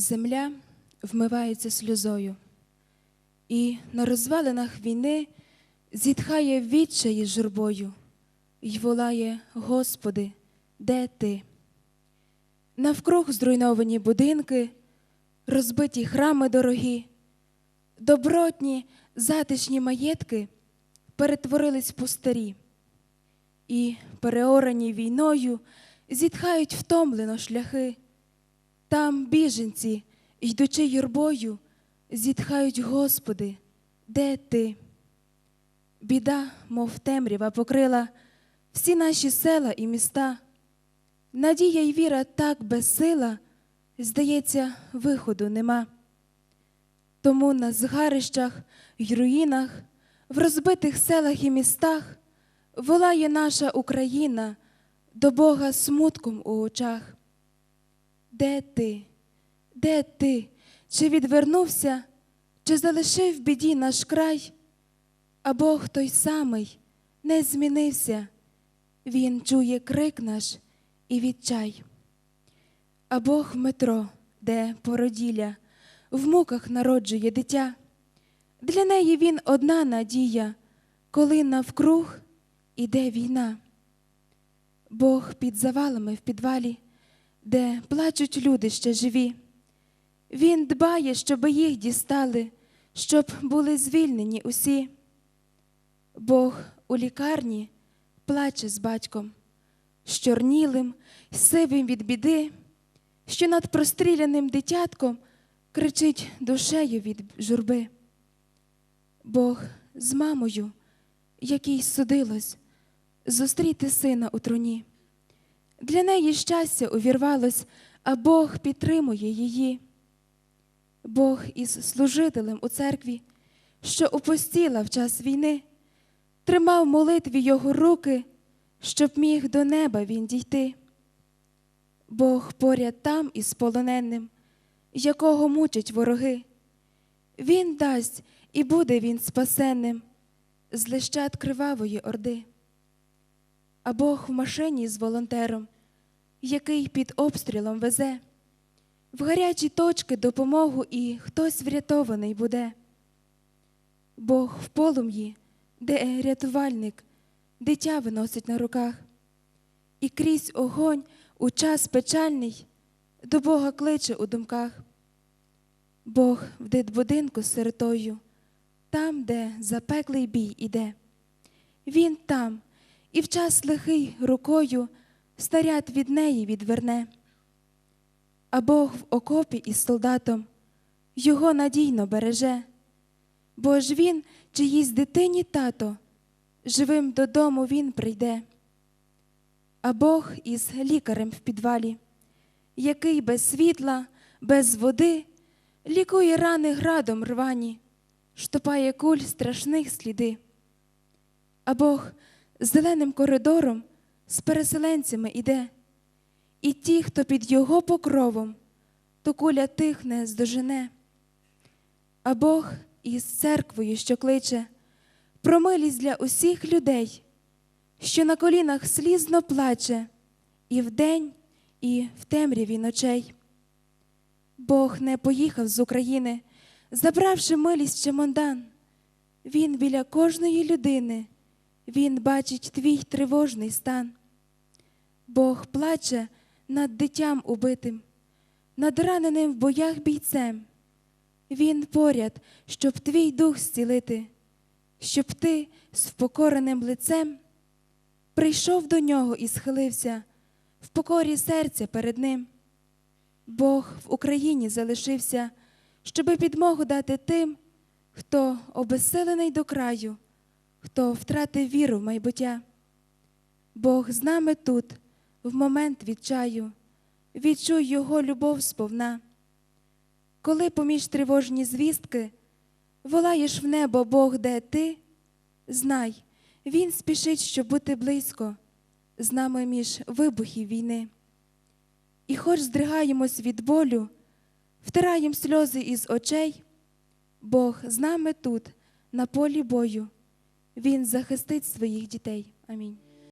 Земля вмивається сльозою, і на розвалинах війни зітхає відчаї журбою й волає, Господи, де ти? Навкруг зруйновані будинки, розбиті храми дорогі, добротні, затишні маєтки перетворились в пустарі, і, переорані війною, зітхають втомлено шляхи. Там біженці, йдучи юрбою, зітхають, Господи, де ти? Біда, мов темрява, покрила всі наші села і міста. Надія й віра так безсила, здається, виходу нема. Тому на згарищах й руїнах, в розбитих селах і містах волає наша Україна до Бога смутком у очах. Де ти? Де ти? Чи відвернувся, чи залишив в біді наш край? А Бог той самий не змінився, Він чує крик наш і відчай. А Бог в метро, де породілля, в муках народжує дитя. Для неї він одна надія, коли навкруг іде війна. Бог під завалами в підвалі, де плачуть люди ще живі. Він дбає, щоби їх дістали, щоб були звільнені усі. Бог у лікарні плаче з батьком, з чорнілим, сивим від біди, що над простріляним дитятком кричить душею від журби. Бог з мамою, якій судилось зустріти сина у труні. Для неї щастя увірвалось, а Бог підтримує її. Бог із служителем у церкві, що опустіла в час війни, тримав молитві його руки, щоб міг до неба він дійти. Бог поряд там із полоненим, якого мучать вороги. Він дасть і буде він спасенним з лищат кривавої орди. А Бог в машині з волонтером, який під обстрілом везе, в гарячі точки допомогу і хтось врятований буде. Бог в полум'ї, де рятувальник, дитя виносить на руках, і крізь огонь у час печальний до Бога кличе у думках. Бог в дитбудинку з сиротою, там, де запеклий бій іде. Він там, і в час лихий рукою снаряд від неї відверне. А Бог в окопі із солдатом його надійно береже, бо ж він, чиїсь дитині тато, живим додому він прийде. А Бог із лікарем в підвалі, який без світла, без води лікує рани градом рвані, штопає куль страшних сліди. А Бог зеленим коридором з переселенцями іде, і ті, хто під його покровом, то куля тих не здожене. А Бог із церквою, що кличе, про милість для усіх людей, що на колінах слізно плаче і вдень, і в темряві ночей. Бог не поїхав з України, забравши милість в чемодан. Він біля кожної людини, Він бачить твій тривожний стан. Бог плаче над дитям убитим, над раненим в боях бійцем. Він поряд, щоб твій дух зцілити, щоб ти з впокореним лицем прийшов до нього і схилився в покорі серця перед ним. Бог в Україні залишився, щоби підмогу дати тим, хто обезсилений до краю, хто втратив віру в майбуття. Бог з нами тут, в момент відчаю, відчуй Його любов сповна. Коли поміж тривожні звістки волаєш в небо Бог, де ти, знай, Він спішить, щоб бути близько, з нами між вибухів війни. І хоч здригаємось від болю, втираєм сльози із очей, Бог з нами тут, на полі бою, Він захистить своїх дітей. Амінь.